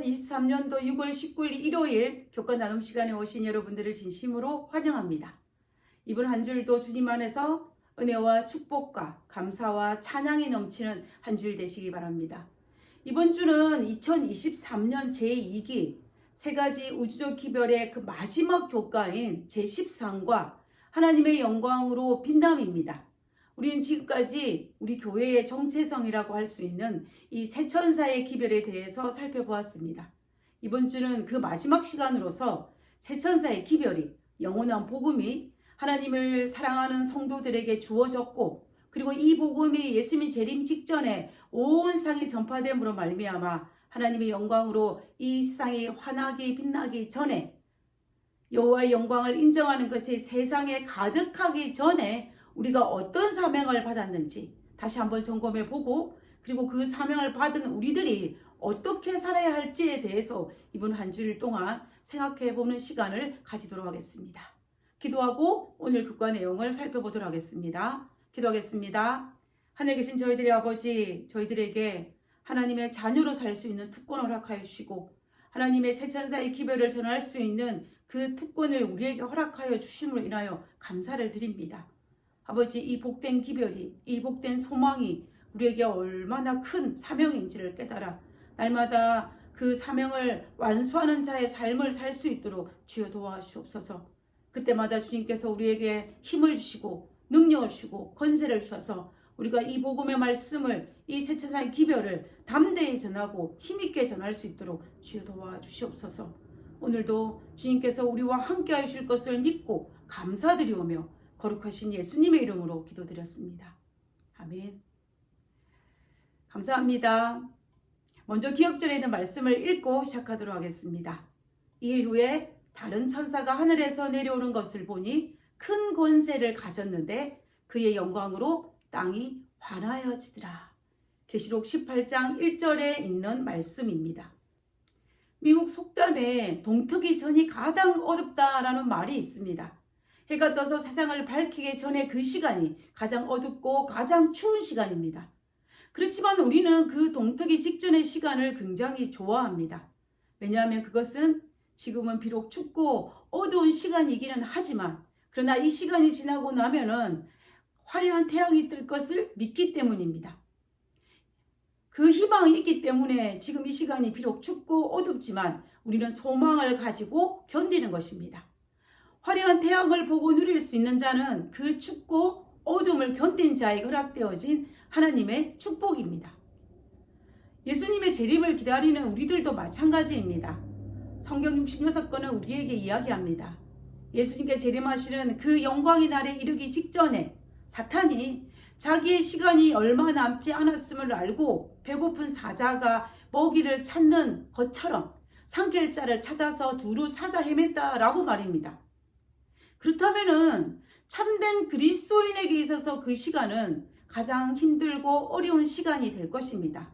2023년도 6월 19일 일요일 교권 나눔 시간에 오신 여러분들을 진심으로 환영합니다. 이번 한 주일도 주님 안에서 은혜와 축복과 감사와 찬양이 넘치는 한 주일 되시기 바랍니다. 이번 주는 2023년 제2기 세 가지 우주적 기별의 그 마지막 교과인 제13과 하나님의 영광으로 빛남입니다. 우리는 지금까지 우리 교회의 정체성이라고 할 수 있는 이 세천사의 기별에 대해서 살펴보았습니다. 이번 주는 그 마지막 시간으로서 세천사의 기별이 영원한 복음이 하나님을 사랑하는 성도들에게 주어졌고 그리고 이 복음이 예수님 재림 직전에 온 세상에 전파됨으로 말미암아 하나님의 영광으로 이 세상이 환하게 빛나기 전에 여호와의 영광을 인정하는 것이 세상에 가득하기 전에 우리가 어떤 사명을 받았는지 다시 한번 점검해 보고 그리고 그 사명을 받은 우리들이 어떻게 살아야 할지에 대해서 이번 한 주일 동안 생각해 보는 시간을 가지도록 하겠습니다. 기도하고 오늘 극과 내용을 살펴보도록 하겠습니다. 기도하겠습니다. 하늘 계신 저희들의 아버지, 저희들에게 하나님의 자녀로 살 수 있는 특권을 허락하여 주시고 하나님의 세천사의 기별을 전할 수 있는 그 특권을 우리에게 허락하여 주심으로 인하여 감사를 드립니다. 아버지 이 복된 기별이 이 복된 소망이 우리에게 얼마나 큰 사명인지를 깨달아 날마다 그 사명을 완수하는 자의 삶을 살 수 있도록 주여 도와주옵소서. 그때마다 주님께서 우리에게 힘을 주시고 능력을 주시고 권세를 주셔서 우리가 이 복음의 말씀을 이 세차사의 기별을 담대히 전하고 힘있게 전할 수 있도록 주여 도와주시옵소서. 오늘도 주님께서 우리와 함께 하실 것을 믿고 감사드리오며 거룩하신 예수님의 이름으로 기도드렸습니다. 아멘. 감사합니다. 먼저 기억전에 있는 말씀을 읽고 시작하도록 하겠습니다. 이 후에 다른 천사가 하늘에서 내려오는 것을 보니 큰 권세를 가졌는데 그의 영광으로 땅이 환하여지더라. 계시록 18장 1절에 있는 말씀입니다. 미국 속담에 동트기 전이 가장 어둡다라는 말이 있습니다. 해가 떠서 세상을 밝히기 전에 그 시간이 가장 어둡고 가장 추운 시간입니다. 그렇지만 우리는 그 동트기 직전의 시간을 굉장히 좋아합니다. 왜냐하면 그것은 지금은 비록 춥고 어두운 시간이기는 하지만 그러나 이 시간이 지나고 나면은 화려한 태양이 뜰 것을 믿기 때문입니다. 그 희망이 있기 때문에 지금 이 시간이 비록 춥고 어둡지만 우리는 소망을 가지고 견디는 것입니다. 화려한 태양을 보고 누릴 수 있는 자는 그 춥고 어둠을 견딘 자에게 허락되어진 하나님의 축복입니다. 예수님의 재림을 기다리는 우리들도 마찬가지입니다. 성경 66권은 우리에게 이야기합니다. 예수님께 재림하시는 그 영광의 날에 이르기 직전에 사탄이 자기의 시간이 얼마 남지 않았음을 알고 배고픈 사자가 먹이를 찾는 것처럼 산길자를 찾아서 두루 찾아 헤맸다라고 말입니다. 그렇다면은 참된 그리스도인에게 있어서 그 시간은 가장 힘들고 어려운 시간이 될 것입니다.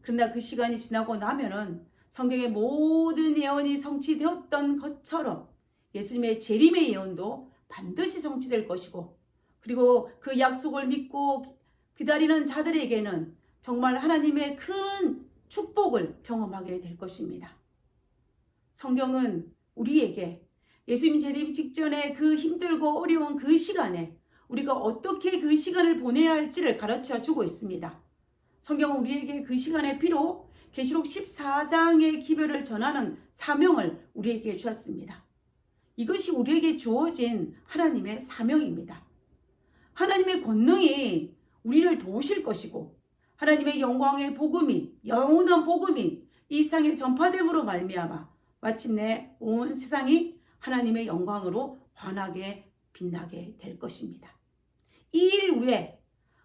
그러나 그 시간이 지나고 나면은 성경의 모든 예언이 성취되었던 것처럼 예수님의 재림의 예언도 반드시 성취될 것이고 그리고 그 약속을 믿고 기다리는 자들에게는 정말 하나님의 큰 축복을 경험하게 될 것입니다. 성경은 우리에게 예수님 재림 직전에 그 힘들고 어려운 그 시간에 우리가 어떻게 그 시간을 보내야 할지를 가르쳐 주고 있습니다. 성경은 우리에게 그 시간에 비록 계시록 14장의 기별을 전하는 사명을 우리에게 주었습니다. 이것이 우리에게 주어진 하나님의 사명입니다. 하나님의 권능이 우리를 도우실 것이고 하나님의 영광의 복음이 영원한 복음이 이 세상에 전파됨으로 말미암아 마침내 온 세상이 하나님의 영광으로 환하게 빛나게 될 것입니다. 이 일 후에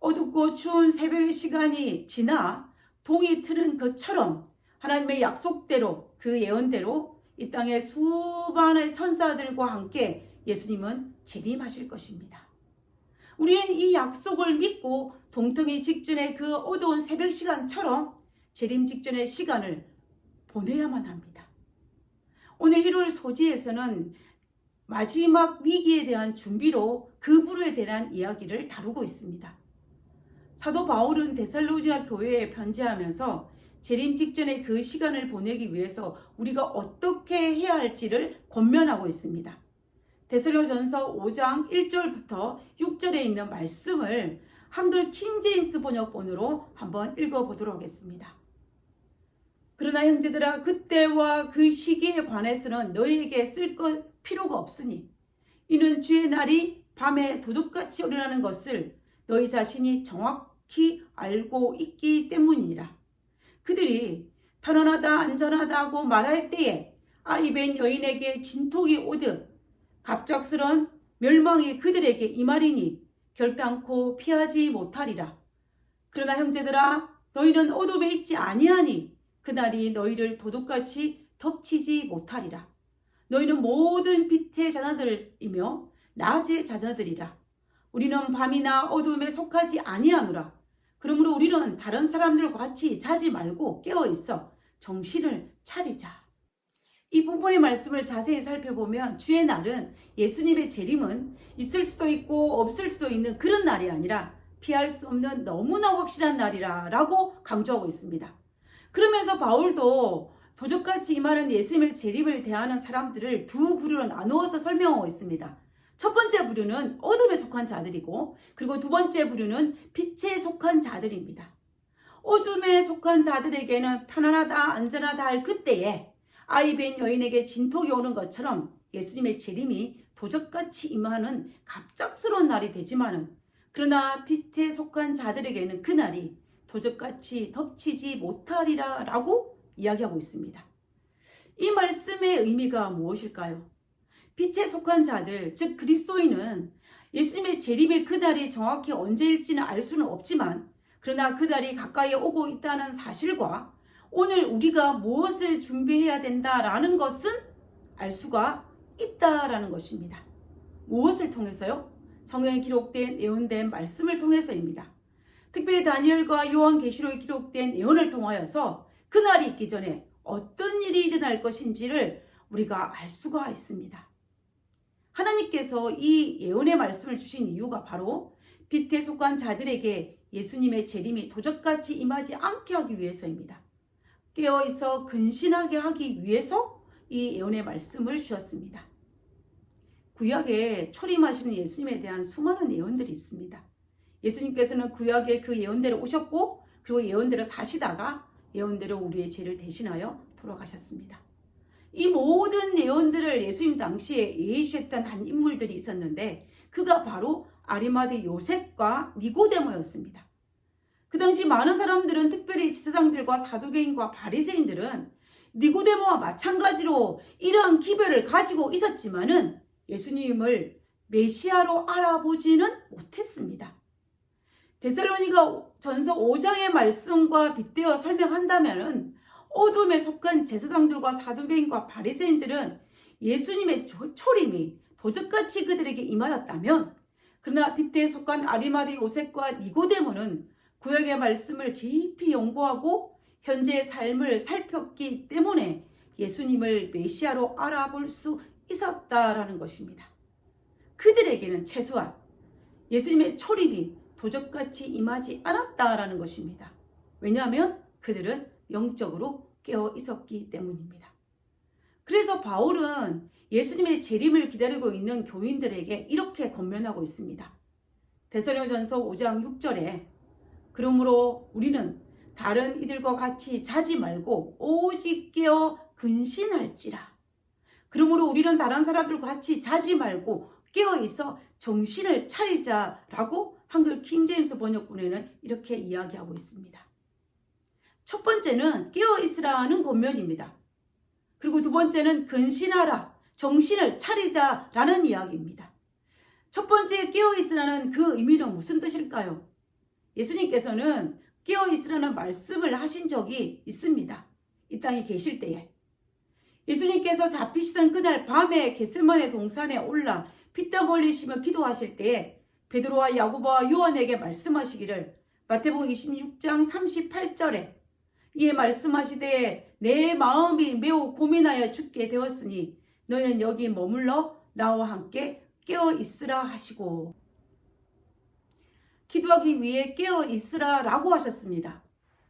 어둡고 추운 새벽의 시간이 지나 동이 트는 것처럼 하나님의 약속대로 그 예언대로 이 땅에 수많은 천사들과 함께 예수님은 재림하실 것입니다. 우리는 이 약속을 믿고 동통이 직전의 그 어두운 새벽 시간처럼 재림 직전의 시간을 보내야만 합니다. 오늘 1월 소지에서는 마지막 위기에 대한 준비로 그 불에 대한 이야기를 다루고 있습니다. 사도 바울은 데살로니가 교회에 편지하면서 재림 직전의 그 시간을 보내기 위해서 우리가 어떻게 해야 할지를 권면하고 있습니다. 데살로전서 5장 1절부터 6절에 있는 말씀을 한글 킹제임스 번역본으로 한번 읽어보도록 하겠습니다. 그러나 형제들아 그때와 그 시기에 관해서는 너희에게 쓸 것 필요가 없으니 이는 주의 날이 밤에 도둑같이 오리라는 것을 너희 자신이 정확히 알고 있기 때문이니라. 그들이 편안하다 안전하다고 말할 때에 아이벤 여인에게 진통이 오듯 갑작스런 멸망이 그들에게 임하리니 결단코 피하지 못하리라. 그러나 형제들아 너희는 어둠에 있지 아니하니 그날이 너희를 도둑같이 덮치지 못하리라. 너희는 모든 빛의 자녀들이며 낮의 자녀들이라. 우리는 밤이나 어둠에 속하지 아니하노라. 그러므로 우리는 다른 사람들과 같이 자지 말고 깨어 있어 정신을 차리자. 이 부분의 말씀을 자세히 살펴보면 주의 날은 예수님의 재림은 있을 수도 있고 없을 수도 있는 그런 날이 아니라 피할 수 없는 너무나 확실한 날이라 라고 강조하고 있습니다. 그러면서 바울도 도적같이 임하는 예수님의 재림을 대하는 사람들을 두 부류로 나누어서 설명하고 있습니다. 첫 번째 부류는 어둠에 속한 자들이고 그리고 두 번째 부류는 빛에 속한 자들입니다. 어둠에 속한 자들에게는 편안하다 안전하다 할 그때에 아이벤 여인에게 진통이 오는 것처럼 예수님의 재림이 도적같이 임하는 갑작스러운 날이 되지만은 그러나 빛에 속한 자들에게는 그날이 도적같이 덮치지 못하리라 라고 이야기하고 있습니다. 이 말씀의 의미가 무엇일까요? 빛에 속한 자들, 즉 그리스도인은 예수님의 재림의 그날이 정확히 언제일지는 알 수는 없지만 그러나 그날이 가까이 오고 있다는 사실과 오늘 우리가 무엇을 준비해야 된다라는 것은 알 수가 있다라는 것입니다. 무엇을 통해서요? 성경에 기록된 예언된 말씀을 통해서입니다. 특별히 다니엘과 요한계시록에 기록된 예언을 통하여서 그날이 있기 전에 어떤 일이 일어날 것인지를 우리가 알 수가 있습니다. 하나님께서 이 예언의 말씀을 주신 이유가 바로 빛에 속한 자들에게 예수님의 재림이 도적같이 임하지 않게 하기 위해서입니다. 깨어 있어 근신하게 하기 위해서 이 예언의 말씀을 주셨습니다. 구약에 초림하시는 예수님에 대한 수많은 예언들이 있습니다. 예수님께서는 구약에 그 예언대로 오셨고 그리고 예언대로 사시다가 예언대로 우리의 죄를 대신하여 돌아가셨습니다. 이 모든 예언들을 예수님 당시에 예해 주셨던 한 인물들이 있었는데 그가 바로 아리마대 요셉과 니고데모였습니다. 그 당시 많은 사람들은 특별히 지사장들과 사두개인과 바리새인들은 니고데모와 마찬가지로 이러한 기별을 가지고 있었지만은 예수님을 메시아로 알아보지는 못했습니다. 데살로니가 전서 5장의 말씀과 빗대어 설명한다면은 어둠에 속한 제사장들과 사두개인과 바리새인들은 예수님의 초림이 도적같이 그들에게 임하였다면 그러나 빗대에 속한 아리마디 요셉과 니고데모는 구역의 말씀을 깊이 연구하고 현재의 삶을 살폈기 때문에 예수님을 메시아로 알아볼 수 있었다라는 것입니다. 그들에게는 최소한 예수님의 초림이 도적같이 임하지 않았다라는 것입니다. 왜냐하면 그들은 영적으로 깨어 있었기 때문입니다. 그래서 바울은 예수님의 재림을 기다리고 있는 교인들에게 이렇게 권면하고 있습니다. 대서령전서 5장 6절에 그러므로 우리는 다른 이들과 같이 자지 말고 오직 깨어 근신할지라. 그러므로 우리는 다른 사람들과 같이 자지 말고 깨어 있어 정신을 차리자라고 한글 킹제임스 번역본에는 이렇게 이야기하고 있습니다. 첫 번째는 깨어 있으라는 권면입니다. 그리고 두 번째는 근신하라, 정신을 차리자라는 이야기입니다. 첫 번째 깨어 있으라는 그 의미는 무슨 뜻일까요? 예수님께서는 깨어 있으라는 말씀을 하신 적이 있습니다. 이 땅에 계실 때에. 예수님께서 잡히시던 그날 밤에 게스만의 동산에 올라 피땀 흘리시며 기도하실 때에 베드로와 야고보와 요한에게 말씀하시기를 마태복음 26장 38절에 이에 말씀하시되 내 마음이 매우 고민하여 죽게 되었으니 너희는 여기 머물러 나와 함께 깨어 있으라 하시고 기도하기 위해 깨어 있으라 라고 하셨습니다.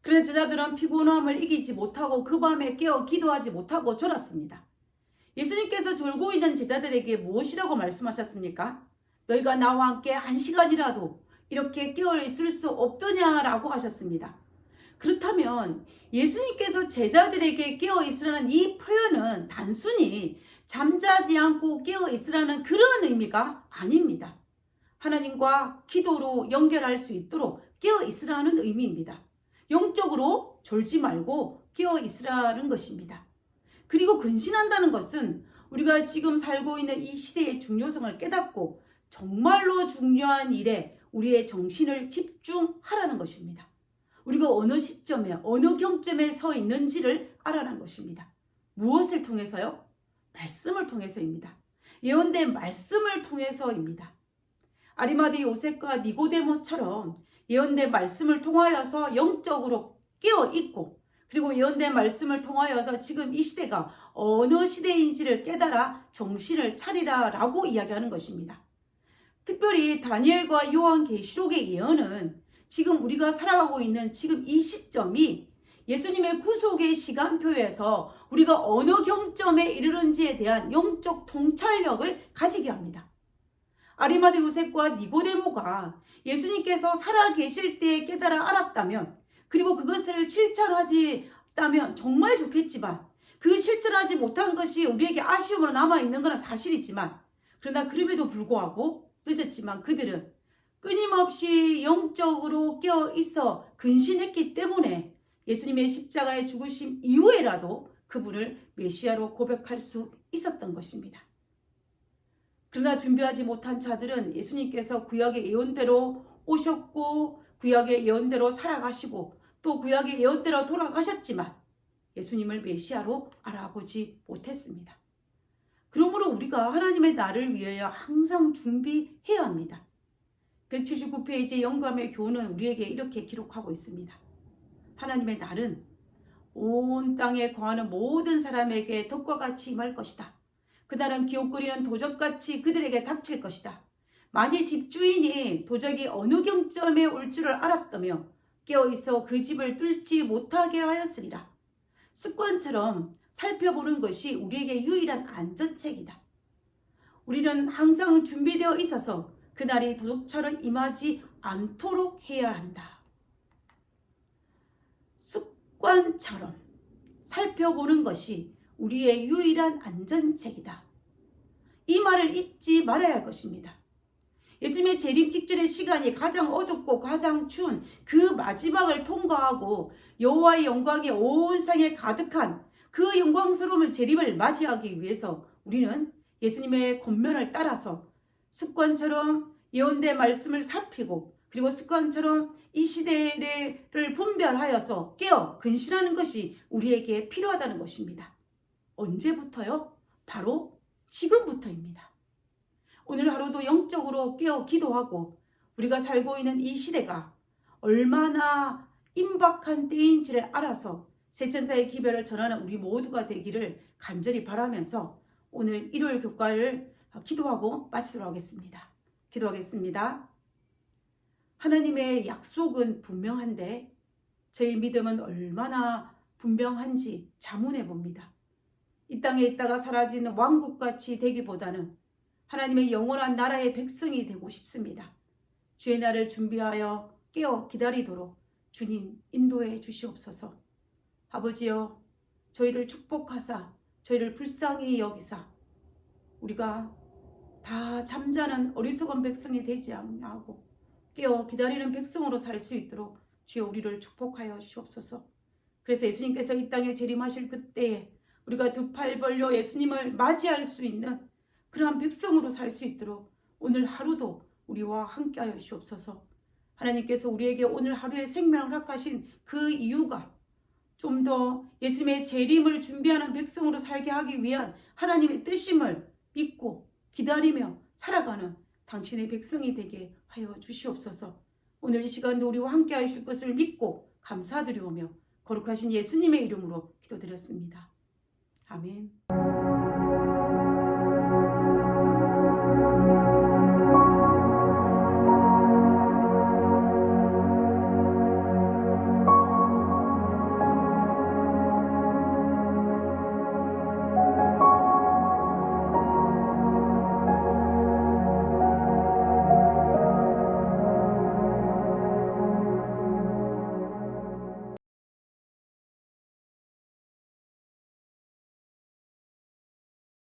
그래 제자들은 피곤함을 이기지 못하고 그 밤에 깨어 기도하지 못하고 졸았습니다. 예수님께서 졸고 있는 제자들에게 무엇이라고 말씀하셨습니까? 너희가 나와 함께 한 시간이라도 이렇게 깨어 있을 수 없더냐라고 하셨습니다. 그렇다면 예수님께서 제자들에게 깨어 있으라는 이 표현은 단순히 잠자지 않고 깨어 있으라는 그런 의미가 아닙니다. 하나님과 기도로 연결할 수 있도록 깨어 있으라는 의미입니다. 영적으로 졸지 말고 깨어 있으라는 것입니다. 그리고 근신한다는 것은 우리가 지금 살고 있는 이 시대의 중요성을 깨닫고 정말로 중요한 일에 우리의 정신을 집중하라는 것입니다. 우리가 어느 시점에 어느 경점에 서 있는지를 알아라는 것입니다. 무엇을 통해서요? 말씀을 통해서입니다. 예언된 말씀을 통해서입니다. 아리마디 요셉과 니고데모처럼 예언된 말씀을 통하여서 영적으로 깨어 있고 그리고 예언된 말씀을 통하여서 지금 이 시대가 어느 시대인지를 깨달아 정신을 차리라라고 이야기하는 것입니다. 특별히 다니엘과 요한 계시록의 예언은 지금 우리가 살아가고 있는 지금 이 시점이 예수님의 구속의 시간표에서 우리가 어느 경점에 이르는지에 대한 영적 통찰력을 가지게 합니다. 아리마드 요셉과 니고데모가 예수님께서 살아 계실 때 깨달아 알았다면 그리고 그것을 실천하지 않다면 정말 좋겠지만 그 실천하지 못한 것이 우리에게 아쉬움으로 남아 있는 것은 사실이지만 그러나 그럼에도 불구하고 늦었지만 그들은 끊임없이 영적으로 깨어 있어 근신했기 때문에 예수님의 십자가의 죽으심 이후에라도 그분을 메시아로 고백할 수 있었던 것입니다. 그러나 준비하지 못한 자들은 예수님께서 구약의 예언대로 오셨고 구약의 예언대로 살아가시고 또 구약의 예언대로 돌아가셨지만 예수님을 메시아로 알아보지 못했습니다. 그러므로 우리가 하나님의 나를 위하여 항상 준비해야 합니다. 179페이지 영감의 교훈은 우리에게 이렇게 기록하고 있습니다. 하나님의 날은 온 땅에 거하는 모든 사람에게 덕과 같이 임할 것이다. 그날은 기웃거리는 도적같이 그들에게 닥칠 것이다. 만일 집주인이 도적이 어느 경점에 올 줄을 알았다며 깨어있어 그 집을 뚫지 못하게 하였으리라. 습관처럼 살펴보는 것이 우리에게 유일한 안전책이다. 우리는 항상 준비되어 있어서 그날이 도둑처럼 임하지 않도록 해야 한다. 습관처럼 살펴보는 것이 우리의 유일한 안전책이다. 이 말을 잊지 말아야 할 것입니다. 예수님의 재림 직전의 시간이 가장 어둡고 가장 추운 그 마지막을 통과하고 여호와의 영광이 온 상에 가득한 그 영광스러움을 재림을 맞이하기 위해서 우리는 예수님의 권면을 따라서 습관처럼 예언된 말씀을 살피고 그리고 습관처럼 이 시대를 분별하여서 깨어 근신하는 것이 우리에게 필요하다는 것입니다. 언제부터요? 바로 지금부터입니다. 오늘 하루도 영적으로 깨어 기도하고 우리가 살고 있는 이 시대가 얼마나 임박한 때인지를 알아서 세천사의 기별을 전하는 우리 모두가 되기를 간절히 바라면서 오늘 일요일 교과를 기도하고 마치도록 하겠습니다. 기도하겠습니다. 하나님의 약속은 분명한데 저희 믿음은 얼마나 분명한지 자문해 봅니다. 이 땅에 있다가 사라지는 왕국같이 되기보다는 하나님의 영원한 나라의 백성이 되고 싶습니다. 주의 날을 준비하여 깨어 기다리도록 주님 인도해 주시옵소서. 아버지여 저희를 축복하사 저희를 불쌍히 여기사 우리가 다 잠자는 어리석은 백성이 되지 않고 깨어 기다리는 백성으로 살 수 있도록 주여 우리를 축복하여 주옵소서. 그래서 예수님께서 이 땅에 재림하실 그때에 우리가 두 팔 벌려 예수님을 맞이할 수 있는 그러한 백성으로 살 수 있도록 오늘 하루도 우리와 함께하여 주옵소서. 하나님께서 우리에게 오늘 하루의 생명을 허락하신 그 이유가 좀 더 예수님의 재림을 준비하는 백성으로 살게 하기 위한 하나님의 뜻임을 믿고 기다리며 살아가는 당신의 백성이 되게 하여 주시옵소서. 오늘 이 시간도 우리와 함께 하실 것을 믿고 감사드리오며 거룩하신 예수님의 이름으로 기도드렸습니다. 아멘.